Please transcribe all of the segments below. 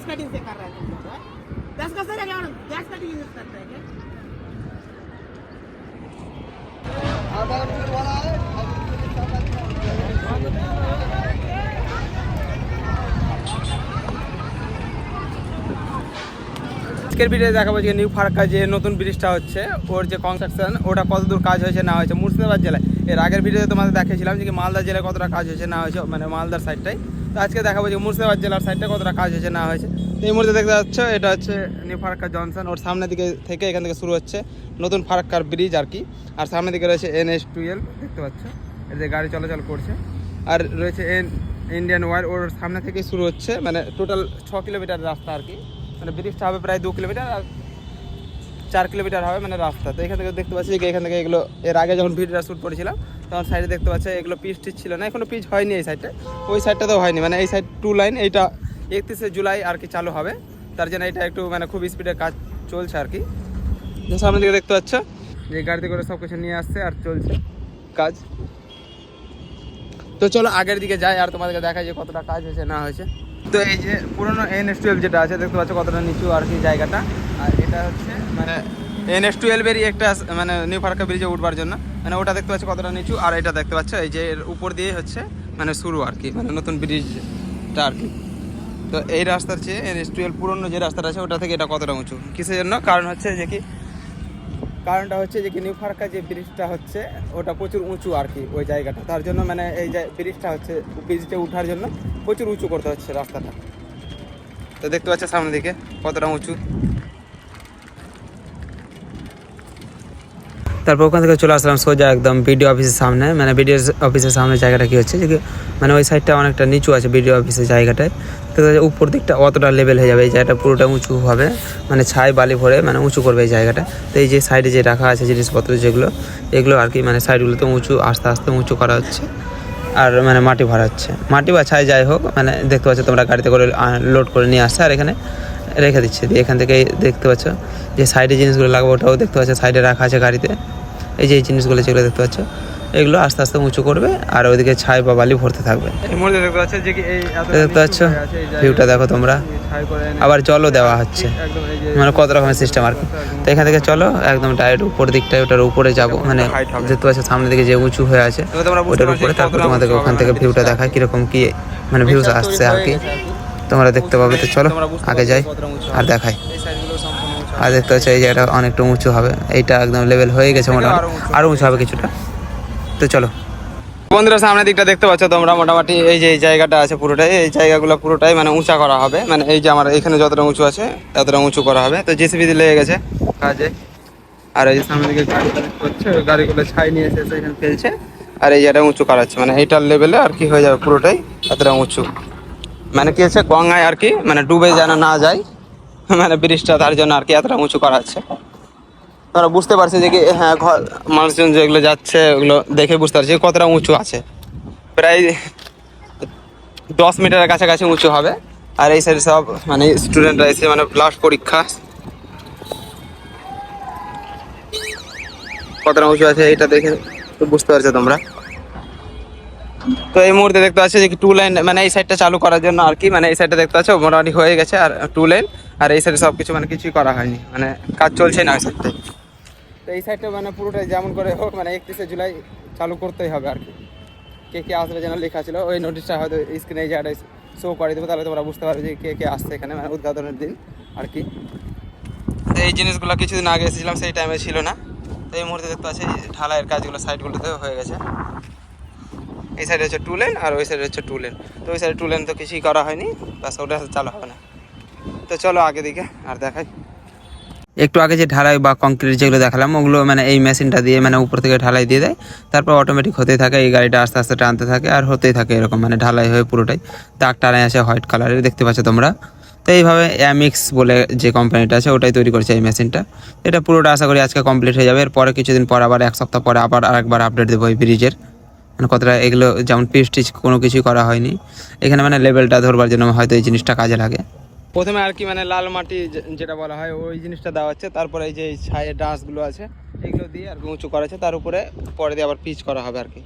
Gas cutting से कर रहे हैं तुम लोग हैं? दस का सर है क्या गैस कटिंग यूज करते हैं क्या আজকের ভিডিও দেখাবো যে নিউ ফারাক্কা যে নতুন ব্রিজটা হচ্ছে ওর যে কনস্ট্রাকশন ওটা কতদূর কাজ হয়েছে না হয়েছে মুর্শিদাবাদ জেলায় এর আগের ভিডিওতে তোমাদের দেখিয়েছিলাম যে কি মালদা জেলায় কতটা কাজ হয়েছে না হয়েছে মানে মালদার সাইডটাই আজকে দেখাবো যে মুর্শিদাবাদ জেলার সাইডটা কতটা কাজ হয়েছে, না হয়েছে। তো এই মুহূর্তে দেখতে পাচ্ছ, এটা হচ্ছে নিউ ফারাক্কা জনসন ওর সামনের দিকে থেকে এখান থেকে শুরু হচ্ছে নতুন ফারাক্কার ব্রিজ আর কি। আর সামনের দিকে রয়েছে এন এস দেখতে পাচ্ছ? যে গাড়ি চলাচল করছে। আর রয়েছে এন ইন্ডিয়ান ওয়ার ওর সামনে থেকেই শুরু হচ্ছে মানে টোটাল ছ কিলোমিটার রাস্তা আর কি। মানে ব্রিজটা হবে প্রায় দু কিলোমিটার, আর চার কিলোমিটার হবে মানে রাস্তা। তো এখান থেকে দেখতে পাচ্ছি যে এখান থেকে এগুলো, এর আগে যখন ভিডিওটা শ্যুট করেছিলাম, তখন সাইডে দেখতে পাচ্ছি এগুলো পিচ টিচ ছিল না, এখনও পিচ হয়নি এই সাইডটা ওই সাইডটাতেও হয়নি মানে এই সাইড টু লাইন এইটা একত্রিশে জুলাই আর কি চালু হবে। তার জন্য এটা একটু মানে খুব স্পিডে কাজ চলছে আর কি। সামনে দিকে দেখতে পাচ্ছ, যে গাড়িতে করে সব কিছু নিয়ে আসছে আর চলছে কাজ। তো চলো আগের দিকে যাই আর তোমাদেরকে দেখা যে কতটা কাজ হয়েছে না হয়েছে। তো এই যে পুরোনো এন এস টুয়েলভ যেটা আছে, দেখতে পাচ্ছ কতটা নিচু আর কি জায়গাটা। আর এটা হচ্ছে মানে এন এস টুয়েলভেরই একটা মানে নিউ ফারাক্কা ব্রিজে উঠবার জন্য। মানে ওটা দেখতে পাচ্ছ কতটা নিচু, আর এটা দেখতে পাচ্ছ এই যে এর উপর দিয়ে হচ্ছে মানে শুরু আর কি মানে নতুন ব্রিজটা আর কি। তো এই রাস্তার চেয়ে এন এস টুয়েলভ পুরনো যে রাস্তাটা আছে, ওটা থেকে এটা কতটা উঁচু? কিসের জন্য? কারণ হচ্ছে যে কি, কারণটা হচ্ছে যে কি নিউ ফারাক্কা যে ব্রিজটা হচ্ছে, ওটা প্রচুর উঁচু আর কি ওই জায়গাটা। তার জন্য মানে এই যে ব্রিজটা হচ্ছে ব্রিজটা ওঠার জন্য প্রচুর উঁচু করতে হচ্ছে রাস্তাটা। তো দেখতে পাচ্ছ সামনের দিকে কতটা উঁচু। তারপর ওখান থেকে চলে আসলাম সোজা একদম বিডিও অফিসের সামনে। মানে বিডিও অফিসের সামনে জায়গাটা কি হচ্ছে? যে মানে ওই সাইডটা অনেকটা নিচু আছে বিডিও অফিসের জায়গাটায়। তো উপর দিকটা অতটা লেভেল হয়ে যাবে, এই জায়গাটা পুরোটা উঁচু হবে। মানে ছাই বালি ভরে মানে উঁচু করবে এই জায়গাটা। তো এই যে সাইডে যে রাখা আছে জিনিসপত্র যেগুলো, এগুলো আর কি মানে সাইডগুলোতে উঁচু, আস্তে আস্তে উঁচু করা হচ্ছে। আর মানে মাটি ভরা হচ্ছে। মাটি বা ছাই যাই হোক মানে দেখতে পাচ্ছ তোমরা গাড়িতে করে লোড করে নিয়ে আসছে। আর এখানে রেখে দিচ্ছে। দিয়ে এখান থেকে দেখতে পাচ্ছ যে সাইডে জিনিসগুলো লাগবে ওটাও দেখতে পাচ্ছ সাইডে রাখা আছে গাড়িতে। এই যে এই জিনিসগুলো যেগুলো দেখতে পাচ্ছ। এগুলো আস্তে আস্তে উঁচু করবে আর ওইদিকে ছাই বা বালি ভরতে থাকবে। দেখতে পাচ্ছ ভিউটা দেখো তোমরা। আবার জলও দেওয়া হচ্ছে। মানে কত রকমের সিস্টেম আর কি। তো এখান থেকে চলো একদম ডাইরেক্ট উপর দিকটায় ওটার উপরে যাব। মানে দেখতে পাচ্ছ সামনে দিকে যে উঁচু হয়ে আছে ওটার উপরে তারপর তোমাদেরকে ওখান থেকে ভিউটা দেখায় কীরকম কি মানে ভিউজ আসছে আর কি। তোমরা দেখতে পাবে তো চলো আগে যাই আর দেখাই। আর দেখতে পাচ্ছ এই জায়গাটা অনেকটা উঁচু হবে। এইটা একদম লেভেল হয়ে গেছে মোটামুটি। আরও উঁচু। হবে কিছুটা। তো চলো। বন্ধুরা সামনের দিকটা দেখতে পাচ্ছ তোমরা মোটামুটি এই যে এই জায়গাটা আছে পুরোটাই এই জায়গাগুলো পুরোটাই মানে উঁচা করা হবে। মানে এই যে আমার এখানে যতটা উঁচু আছে ততটা উঁচু করা হবে। তো জেসিবি দিয়ে লেগে গেছে কাজে। আর এই যে সামনের দিকে গাড়ি ওই গাড়িগুলো ছাই নিয়ে এসে এসে এখানে ফেলছে। আর এই জায়গাটা উঁচু করাচ্ছে। মানে এইটার লেভেলে আর কি হয়ে যাবে পুরোটাই ততটা উঁচু। মানে কি হচ্ছে, গঙ্গায় আর কি মানে ডুবে যেন না যায় মানে ব্রিজটা তার জন্য আর কি এতটা উঁচু করা আছে তারা বুঝতে পারছে যে কি হ্যাঁ ঘর মানুষজন যেগুলো যাচ্ছে, ওগুলো দেখে বুঝতে পারছে কতটা উঁচু আছে। প্রায় দশ মিটারের কাছাকাছি উঁচু হবে। আর এই সাইডে সব মানে স্টুডেন্টরা এসে মানে লাস্ট পরীক্ষা। কতটা উঁচু আছে, এটা দেখে বুঝতে পারছ তোমরা। তো এই মুহূর্তে দেখতে পাচ্ছি যে টু লাইন মানে এই সাইডটা চালু করার জন্য আর কি মানে এই সাইডটা দেখতে পাচ্ছ, মোটামুটি হয়ে গেছে আর টু লাইন আর এই সাইডে সব কিছু মানে কিছুই করা হয়নি মানে কাজ চলছে না ওই সাইডটাই তো এই সাইডটা মানে পুরোটাই যেমন করে হোক মানে একত্রিশে জুলাই চালু করতেই হবে আর কি। কে কে আসবে যেন লেখা ছিল, ওই নোটিশটা হয়তো স্ক্রিনে এই শো করে দেবো, তাহলে তোমরা বুঝতে পারবে যে কে কে আসছে এখানে মানে উদ্ঘাটনের দিন আর কি। তো এই জিনিসগুলো কিছুদিন আগে এসেছিলাম, সেই টাইমে ছিল না। তো এই মুহূর্তে দেখতে পাচ্ছি ঢালাইয়ের কাজগুলো সাইডগুলোতেও হয়ে গেছে। এই সাইডে হচ্ছে টু লেন আর ওই সাইডে হচ্ছে টু লেন তো ওই সাইডে টু লেন তো কিছুই করা হয়নি বাস ওটা চালু হবে না। তো চলো আগে দিকে আর দেখাই। একটু আগে যে ঢালাই বা কংক্রিট যেগুলো দেখালাম, ওগুলো মানে এই মেশিনটা দিয়ে মানে উপর থেকে ঢালাই দিয়ে দেয়। তারপর অটোমেটিক হতেই থাকে, এই গাড়িটা আস্তে আস্তে টানতে থাকে আর হতেই থাকে এরকম মানে ঢালাই হয়ে পুরোটাই। দাগ টানায় আসে হোয়াইট কালারের দেখতে পাচ্ছ তোমরা? তো এইভাবে অ্যামিক্স বলে যে কোম্পানিটা আছে, ওটাই তৈরি করছে এই মেশিনটা এটা পুরোটা আশা করি আজকে কমপ্লিট হয়ে যাবে। এরপরে কিছুদিন পর আবার, এক সপ্তাহ পরে আবার আরেকবার আপডেট দেবো এই ব্রিজের মানে কতটা এগুলো যেমন পিস টিচ কোনো কিছুই করা হয়নি। এখানে মানে লেভেলটা ধরবার জন্য হয়তো এই জিনিসটা কাজে লাগে। প্রথমে আর কি মানে লাল মাটি যেটা বলা হয়, ওই জিনিসটা দেওয়া হচ্ছে। তারপরে এই যে ছায়ের ডাঁশগুলো আছে, এগুলো দিয়ে আর কি উঁচু করা আছে তার উপরে পরে দিয়ে আবার পিচ করা হবে আর কি।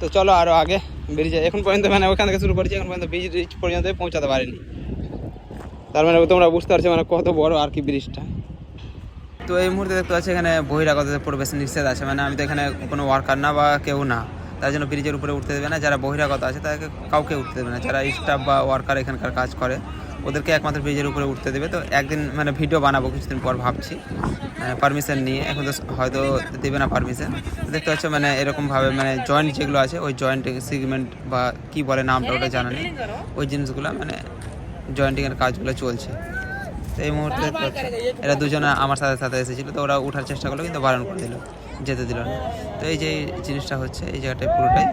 তো চলো আরও আগে বেরিয়ে যাই। এখন পর্যন্ত মানে ওখান থেকে শুরু করেছি, এখন পর্যন্ত ব্রিজ পর্যন্ত পৌঁছাতে পারিনি। তার মানে তোমরা বুঝতে পারছ মানে কত বড় আর কি ব্রিজটা তো এই মুহূর্তে দেখতে পাচ্ছি এখানে বহিরাগতদের প্রবেশ নিষেধ আছে। মানে আমি তো এখানে কোনো ওয়ার্কার না বা কেউ না। তার জন্য ব্রিজের উপরে উঠতে দেবে না। যারা বহিরাগত আছে, তাদেরকে কাউকে উঠতে দেবে না। যারা স্টাফ বা ওয়ার্কার এখানকার কাজ করে, ওদেরকে একমাত্র ব্রিজের উপরে উঠতে দেবে। তো একদিন মানে ভিডিও বানাবো কিছুদিন পর ভাবছি। পারমিশন নিয়ে। এখন তো হয়তো দেবে না পারমিশন দেখতে পাচ্ছ মানে এরকমভাবে মানে জয়েন্ট যেগুলো আছে, ওই জয়েন্ট সিগমেন্ট বা কি বলে নামটা ওটা জানা নেই। ওই জিনিসগুলো মানে জয়েন্টিংয়ের কাজগুলো চলছে। এই মুহূর্তে এরা দুজনে আমার সাথে সাথে এসেছিল, তো ওরা উঠার চেষ্টা করল, কিন্তু বারণ করে দিল, যেতে দিল না। তো এই যে জিনিসটা হচ্ছে, এই জায়গাটায় পুরোটাই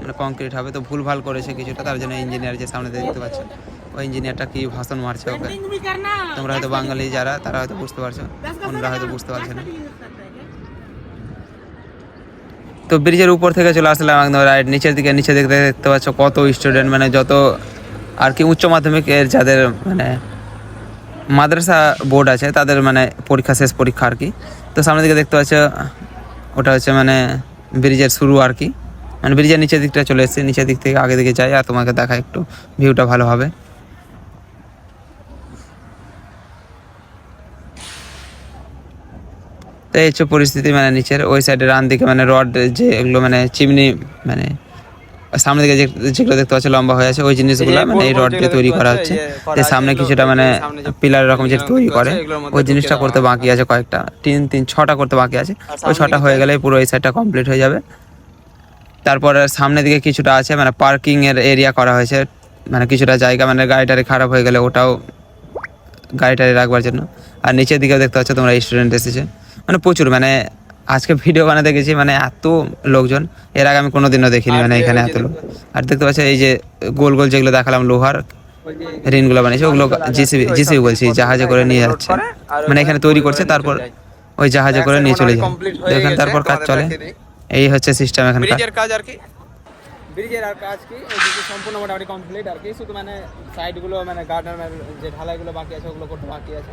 মানে কংক্রিট হবে। তো ভুল ভালো করেছে কিছুটা, তার জন্য ইঞ্জিনিয়ার যে সামনে দেখতে পাচ্ছ ওই ইঞ্জিনিয়ারটা কি ভাষণ মারছে ওকে? তোমরা হয়তো বাঙালি যারা, তারা হয়তো বুঝতে পারছ, অন্যরা হয়তো বুঝতে পারছে না। তো ব্রিজের উপর থেকে চলে আসলাম একদম রাইট নিচের দিকে, নিচে দেখতে দেখতে পাচ্ছ কত স্টুডেন্ট মানে যত আর কি উচ্চ মাধ্যমিকের যাদের মানে মাদ্রাসা বোর্ড আছে, তাদের মানে পরীক্ষা, শেষ পরীক্ষা আর কি। তো সামনের দিকে দেখতে পাচ্ছ, ওটা হচ্ছে মানে ব্রিজের শুরু আর কি। মানে ব্রিজের নিচের দিকটা চলে এসেছে, নিচের দিক থেকে আগে দিকে যাই আর তোমাকে দেখা একটু ভিউটা ভালো হবে। তো এই হচ্ছে পরিস্থিতি মানে নিচের, ওই সাইডে রান দিকে মানে রড যে এগুলো মানে চিমনি মানে সামনে দিকে যেগুলো দেখতে পাচ্ছ লম্বা হয়ে আছে ওই জিনিসগুলো মানে এই রড দিয়ে তৈরি করা হচ্ছে। সামনে কিছুটা মানে পিলার এরকম যে তৈরি করে ওই জিনিসটা করতে বাকি আছে কয়েকটা। তিন তিন ছটা করতে বাকি আছে। ওই ছটা হয়ে গেলে পুরো এই সাইডটা কমপ্লিট হয়ে যাবে। তারপরে সামনের দিকে কিছুটা আছে মানে পার্কিং এর এরিয়া করা হয়েছে। মানে কিছুটা জায়গা মানে গাড়ি টাড়ি খারাপ হয়ে গেলে ওটাও গাড়ি টাড়ি রাখবার জন্য। আর নিচের দিকেও দেখতে পাচ্ছ তোমরা স্টুডেন্ট এসেছে। মানে প্রচুর মানে আজকে ভিডিও বানাতে গেছি মানে এত লোকজন। এর আগে আমি কোনোদিনও দেখিনি মানে এখানে এত লোক। আর দেখতে পাচ্ছ এই যে গোল গোল যেগুলো দেখালাম লোহার ঋণগুলো বানিয়েছে ওগুলো জিসিবি জিসিবি বলছি জাহাজে করে নিয়ে যাচ্ছে। মানে এখানে তৈরি করছে তারপর ওই জাহাজে করে নিয়ে চলে যায়। এখানে তারপর কাজ চলে। এই হচ্ছে সিস্টেম এখানে কাজ আর কি? ব্রিজের আর কাজ কি? সম্পূর্ণ মোটামুটি কমপ্লিট আর কি। শুধু মানে সাইডগুলো মানে গার্ডার যে ঢালাইগুলো বাকি আছে ওগুলো করতে বাকি আছে।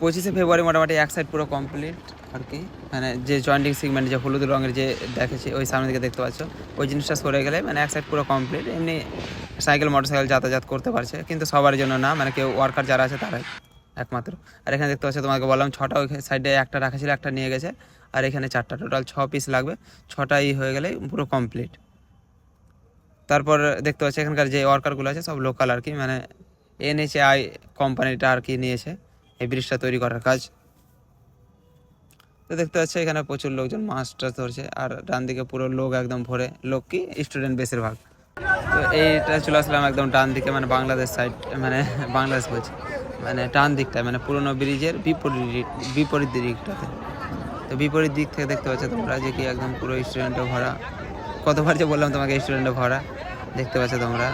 পঁচিশে ফেব্রুয়ারি মোটামুটি এক সাইড পুরো কমপ্লিট আর কি। মানে যে জয়েন্টিং সিগমেন্ট যে হলুদ রঙের যে দেখেছি, ওই সামনে দিকে দেখতে পাচ্ছ। ওই জিনিসটা সরে গেলে মানে এক সাইড পুরো কমপ্লিট এমনি সাইকেল মোটরসাইকেল যাতায়াত করতে পারছে, কিন্তু সবার জন্য না মানে কেউ ওয়ার্কার যারা আছে তারাই, একমাত্র। আর এখানে দেখতে পাচ্ছ, তোমাকে বললাম ছটা ওই সাইডে একটা রাখা ছিল, একটা নিয়ে গেছে। আর এখানে চারটা টোটাল ছ পিস লাগবে। ছটাই হয়ে গেলে পুরো কমপ্লিট তারপর দেখতে পাচ্ছি, এখানকার যে ওয়ার্কারগুলো আছে, সব লোকাল আর কি মানে এনএচআই কোম্পানিটা আর কি নিয়েছে। এই ব্রিজটা তৈরি করার কাজ। তো দেখতে পাচ্ছি, এখানে প্রচুর লোকজন মাছ টাছ ধরছে, আর ডান দিকে পুরো লোক একদম ভরে। লোক কি? স্টুডেন্ট বেশিরভাগ। তো এইটা চলে আসলাম একদম ডান দিকে মানে বাংলাদেশ সাইড মানে বাংলাদেশ বলছি মানে ডান দিকটা মানে পুরোনো ব্রিজের বিপরীত বিপরীত দিকটাতে। তো বিপরীত দিক থেকে দেখতে পাচ্ছ তোমরা যে কি একদম পুরো স্টুডেন্টে ভরা। কতবার যে বললাম তোমাকে স্টুডেন্টে ভরা, দেখতে পাচ্ছ তোমরা।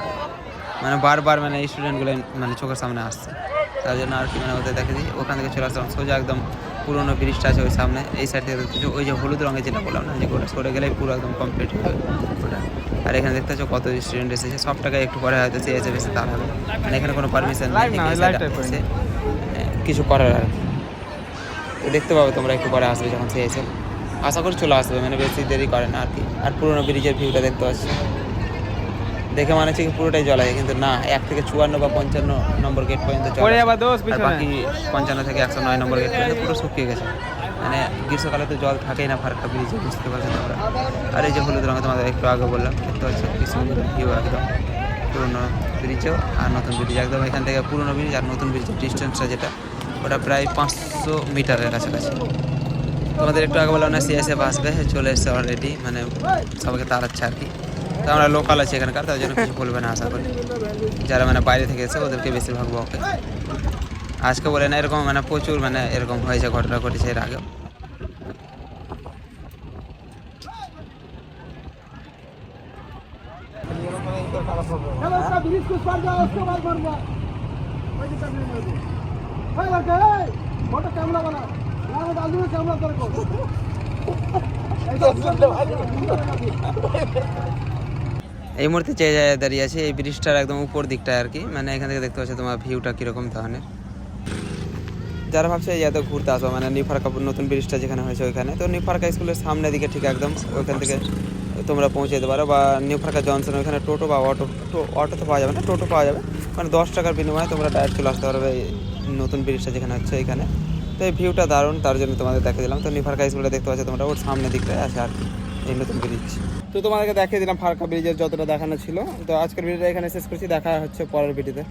মানে বারবার মানে স্টুডেন্টগুলো মানে চোখের সামনে আসছে। তার জন্য আর কি মানে ওদের দেখে দিই ওখান থেকে চলে আসলাম। সোজা একদম পুরোনো ব্রিজটা আছে ওই সামনে। এই সাইড থেকে দেখতে পাচ্ছ, ওই যে হলুদ রঙের যেটা বললাম না যে ওটা সরে গেলেই পুরো একদম কমপ্লিট হয়ে যাবে। ওটা। আর এখানে দেখতে পাচ্ছ কত স্টুডেন্ট এসেছে। সব টাকা একটু পরে হয়তো সে এসে বেশি তার হবে মানে এখানে কোনো পারমিশন নেই। মানে কিছু করার আর। কি। দেখতে পাবে তোমরা একটু পরে আসবে যখন সে এসে। আশা করি চলে আসবে মানে বেশি দেরি করে না আর কি। আর পুরোনো ব্রিজের ভিউটা দেখতে পাচ্ছি। দেখে মনে হচ্ছে কি পুরোটাই জল আছে কিন্তু না এক থেকে চুয়ান্ন বা পঞ্চান্ন নম্বর গেট পর্যন্ত জল। আর বাকি পঞ্চান্ন থেকে একশো নয় নম্বর গেট পর্যন্ত পুরো শুকিয়ে গেছে। মানে গ্রীষ্মকালে তো জল থাকেই না ফারাক্কা ব্রিজে বুঝতে পারছ তোমরা। আর এই যে হলুদ রঙে তোমাদের একটু আগে বললাম দেখতে পাচ্ছ কি সুন্দর ভিউ একদম। পুরোনো ব্রিজেও আর নতুন ব্রিজ একদম এখান থেকে পুরোনো ব্রিজ আর নতুন ব্রিজের ডিস্টেন্সটা যেটা ওটা প্রায় পাঁচশো মিটারের কাছাকাছি। তোমাদের একটু আগে বললাম না সিএসএফ আসবে চলে এসছে অলরেডি মানে সবাইকে তাড়াচ্ছে আর কি। তো আমরা লোকাল আছি এখানকার, তার জন্য কিছু বলবে না আশা করি। যারা মানে বাইরে থেকে এসে ওদেরকে বেশিরভাগ বকে। আজকে বলে না, এরকম মানে প্রচুর মানে এরকম হয়েছে, ঘটনা ঘটেছে এর আগে ক্যামেরা এই মুহূর্তে যে জায়গায় দাঁড়িয়ে আছে, এই ব্রিজটার একদম উপর দিকটায় আর কি। মানে এখান থেকে দেখতে পাচ্ছ তোমার ভিউটা কীরকম ধরনের। যারা ভাবছে এই এত ঘুরতে আসব মানে নিফারকা নতুন ব্রিজটা যেখানে হয়েছে ওইখানে, তো নিফারকা স্কুলের সামনের দিকে ঠিক একদম ওইখান থেকে তোমরা পৌঁছে যেতে পারো, বা নিউ ফারাক্কা জনসন ওখানে টোটো বা অটো অটো তো পাওয়া যাবে না, টোটো পাওয়া যাবে। মানে দশ টাকার বিনিময়ে তোমরা ডাইরেক্ট চলে আসতে পারবে নতুন ব্রিজটা যেখানে হচ্ছে এখানে তো এই ভিউটা দারুণ, তার জন্য তোমাদের দেখে দিলাম। তো নিউ ফারাক্কা স্কুলটা দেখতে পাচ্ছ তোমরা, ওর সামনের দিকটায় আছে আর এই নতুন ব্রিজ। তো তোমাদেরকে দেখিয়ে দিলাম ফারকা ব্রিজের যতটা দেখানো ছিল। তো আজকের ভিডিওটা এখানে শেষ করছি। দেখা হচ্ছে পরের ভিডিওতে।